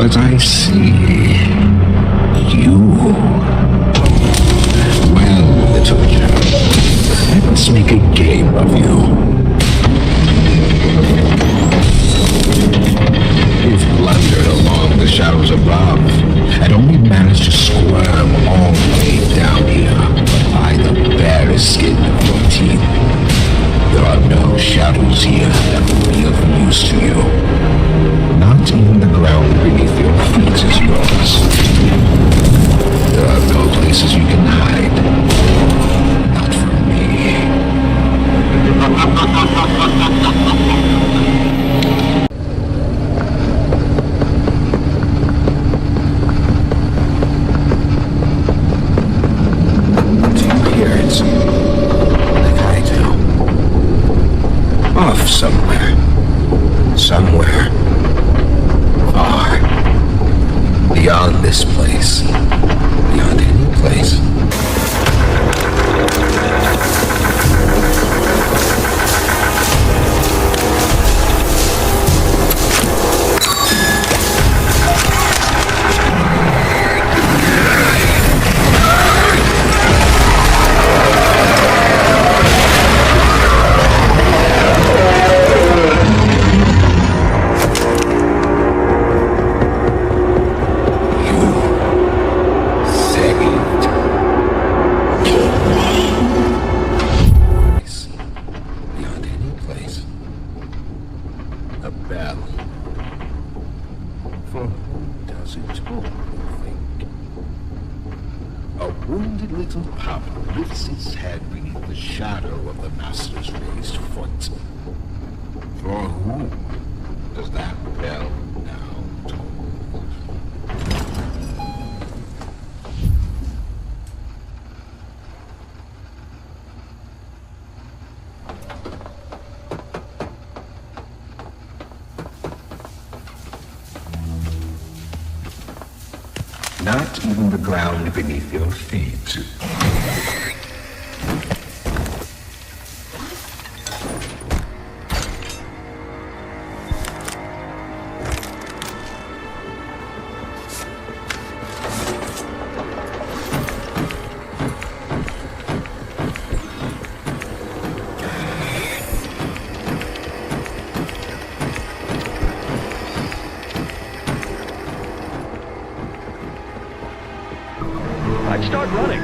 But I see you. Well, little chap, let's make a game of you. You've blundered along the shadows above and only managed to squirm all the way down here Somewhere. Far. Beyond this place. Think? A wounded little pup lifts its head beneath the shadow of the master's raised foot. For whom Not even the ground beneath your feet. I'd start running.